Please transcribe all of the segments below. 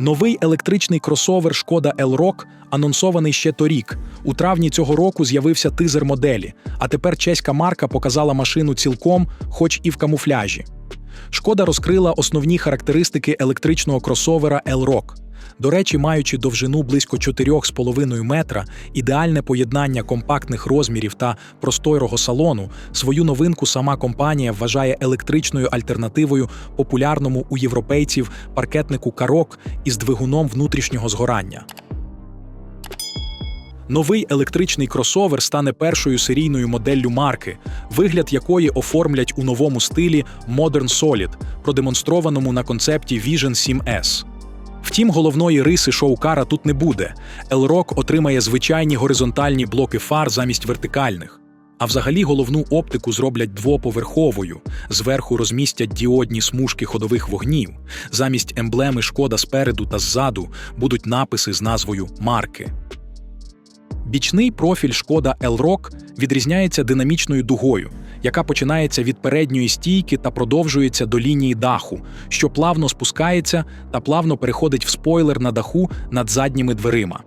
Новий електричний кросовер Шкода L-Rock анонсований ще торік. У травні цього року з'явився тизер моделі, а тепер чеська марка показала машину цілком, хоч і в камуфляжі. Шкода розкрила основні характеристики електричного кросовера L-Rock. До речі, маючи довжину близько 4,5 метра, ідеальне поєднання компактних розмірів та просторого салону, свою новинку сама компанія вважає електричною альтернативою популярному у європейців паркетнику карок із двигуном внутрішнього згорання. Новий електричний кросовер стане першою серійною моделлю марки, вигляд якої оформлять у новому стилі Modern Solid, продемонстрованому на концепті Vision 7S. Втім, головної риси шоукара тут не буде. L-Rock отримає звичайні горизонтальні блоки фар замість вертикальних. А взагалі головну оптику зроблять двоповерховою. Зверху розмістять діодні смужки ходових вогнів. Замість емблеми шкода спереду та ззаду будуть написи з назвою марки. Бічний профіль шкода L-Rock відрізняється динамічною дугою, яка починається від передньої стійки та продовжується до лінії даху, що плавно спускається та плавно переходить в спойлер на даху над задніми дверима.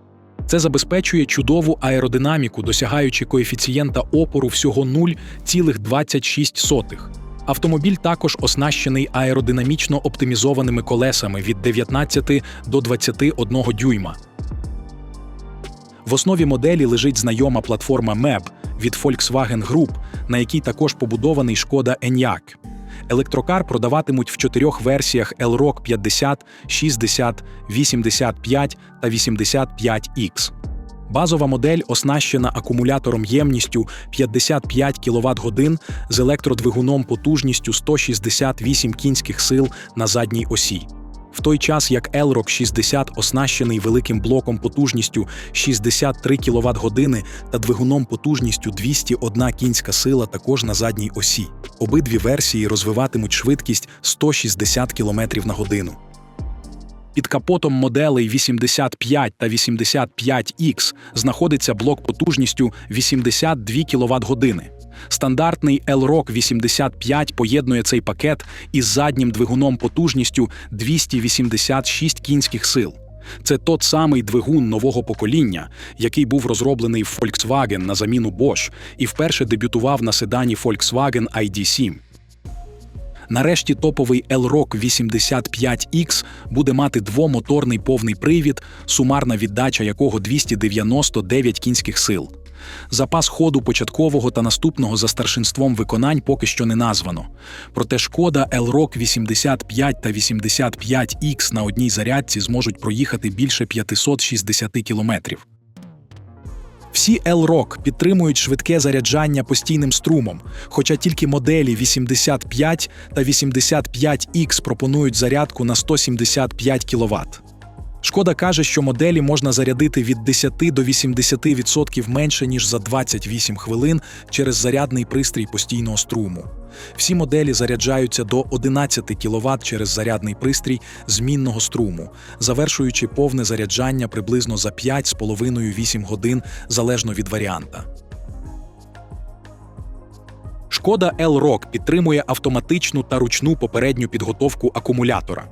Це забезпечує чудову аеродинаміку, досягаючи коефіцієнта опору всього 0,26. Автомобіль також оснащений аеродинамічно оптимізованими колесами від 19 до 21 дюйма. В основі моделі лежить знайома платформа MEB від Volkswagen Group, на якій також побудований шкода Enyaq. Електрокар продаватимуть в чотирьох версіях L-Rock 50, 60, 85 та 85X. Базова модель оснащена акумулятором ємністю 55 квт годин з електродвигуном потужністю 168 кінських сил на задній осі в той час як Елрок 60 оснащений великим блоком потужністю 63 квт години та двигуном потужністю 201 кінська сила також на задній осі. Обидві версії розвиватимуть швидкість 160 км на годину. Під капотом моделей 85 та 85X знаходиться блок потужністю 82 квт години. Стандартний L-Rock 85 поєднує цей пакет із заднім двигуном потужністю 286 кінських сил. Це тот самий двигун нового покоління, який був розроблений в Volkswagen на заміну Bosch і вперше дебютував на седані Volkswagen ID7. Нарешті топовий L-Rock 85X буде мати двомоторний повний привід, сумарна віддача якого 299 кінських сил. Запас ходу початкового та наступного за старшинством виконань поки що не названо. Проте шкода L-Rock 85 та 85X на одній зарядці зможуть проїхати більше 560 кілометрів. Всі L-Rock підтримують швидке заряджання постійним струмом, хоча тільки моделі 85 та 85X пропонують зарядку на 175 кВт. Шкода каже, що моделі можна зарядити від 10 до 80% менше ніж за 28 хвилин через зарядний пристрій постійного струму. Всі моделі заряджаються до 11 кВт через зарядний пристрій змінного струму, завершуючи повне заряджання приблизно за 5,5-8 годин залежно від варіанта. Шкода L-Rock підтримує автоматичну та ручну попередню підготовку акумулятора.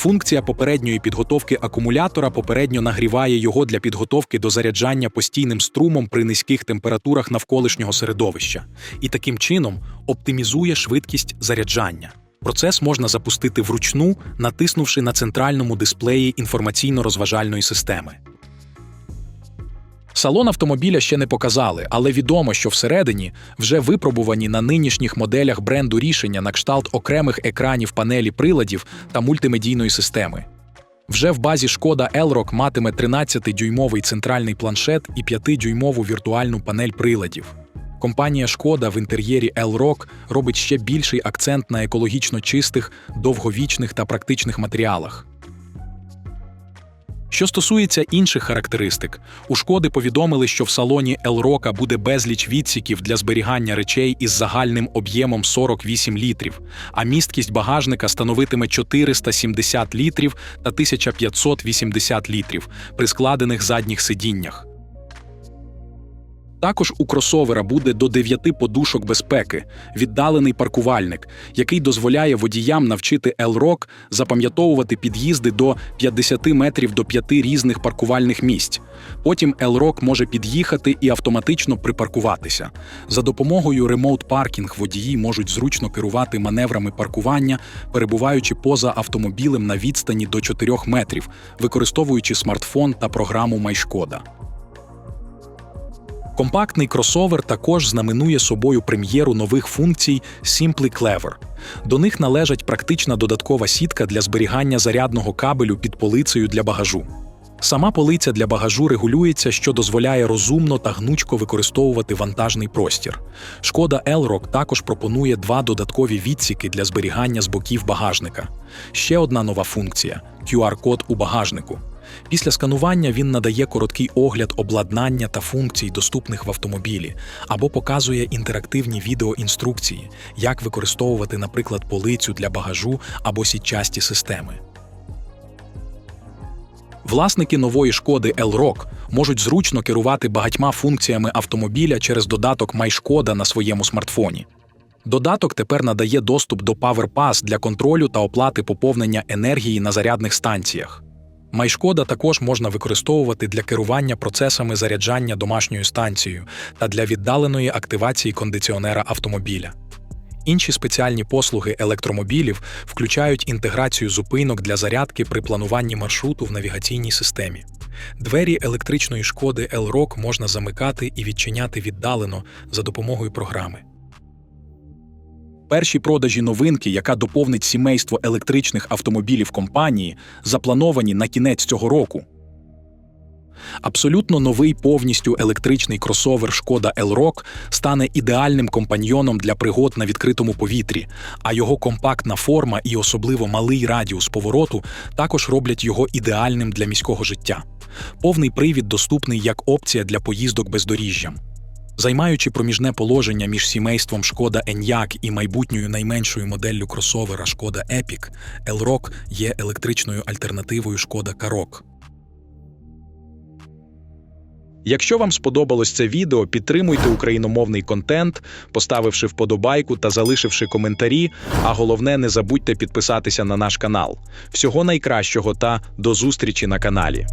Функція попередньої підготовки акумулятора попередньо нагріває його для підготовки до заряджання постійним струмом при низьких температурах навколишнього середовища і таким чином оптимізує швидкість заряджання. Процес можна запустити вручну, натиснувши на центральному дисплеї інформаційно-розважальної системи. Салон автомобіля ще не показали, але відомо, що всередині вже випробувані на нинішніх моделях бренду рішення на кшталт окремих екранів панелі приладів та мультимедійної системи. Вже в базі шкода Elrock матиме 13-дюймовий центральний планшет і 5-дюймову віртуальну панель приладів. Компанія Шкода в інтер'єрі Elrock робить ще більший акцент на екологічно чистих, довговічних та практичних матеріалах. Що стосується інших характеристик, у шкоди повідомили, що в салоні Елрока буде безліч відсіків для зберігання речей із загальним об'ємом 48 літрів, а місткість багажника становитиме 470 літрів та 1580 літрів при складених задніх сидіннях. Також у кросовера буде до 9 подушок безпеки, віддалений паркувальник, який дозволяє водіям навчити L-Rock запам'ятовувати під'їзди до 50 метрів до 5 різних паркувальних місць. Потім L-Rock може під'їхати і автоматично припаркуватися. За допомогою Parking водії можуть зручно керувати маневрами паркування, перебуваючи поза автомобілем на відстані до 4 метрів, використовуючи смартфон та програму MySkoda. Компактний кросовер також знаменує собою прем'єру нових функцій Simply Clever. До них належать практична додаткова сітка для зберігання зарядного кабелю під полицею для багажу. Сама полиця для багажу регулюється, що дозволяє розумно та гнучко використовувати вантажний простір. Шкода Elrock також пропонує два додаткові відсіки для зберігання з боків багажника. Ще одна нова функція QR-код у багажнику. Після сканування він надає короткий огляд обладнання та функцій, доступних в автомобілі, або показує інтерактивні відеоінструкції, як використовувати, наприклад, полицю для багажу або сітчасті системи. Власники нової шкоди L-Rock можуть зручно керувати багатьма функціями автомобіля через додаток MySkoda на своєму смартфоні. Додаток тепер надає доступ до PowerPass для контролю та оплати поповнення енергії на зарядних станціях. MySkoda також можна використовувати для керування процесами заряджання домашньою станцією та для віддаленої активації кондиціонера автомобіля. Інші спеціальні послуги електромобілів включають інтеграцію зупинок для зарядки при плануванні маршруту в навігаційній системі. Двері електричної шкоди L-Rock можна замикати і відчиняти віддалено за допомогою програми. Перші продажі новинки, яка доповнить сімейство електричних автомобілів компанії, заплановані на кінець цього року. Абсолютно новий повністю електричний кросовер Шкода L-Rock стане ідеальним компаньйоном для пригод на відкритому повітрі, а його компактна форма і особливо малий радіус повороту також роблять його ідеальним для міського життя. Повний привід доступний як опція для поїздок бездоріжжям. Займаючи проміжне положення між сімейством Шкода Enyaq і майбутньою найменшою моделлю кросовера Шкода Epic, L-Rock є електричною альтернативою Шкода Karoq. Якщо вам сподобалось це відео, підтримуйте україномовний контент, поставивши вподобайку та залишивши коментарі. А головне, не забудьте підписатися на наш канал. Всього найкращого та до зустрічі на каналі.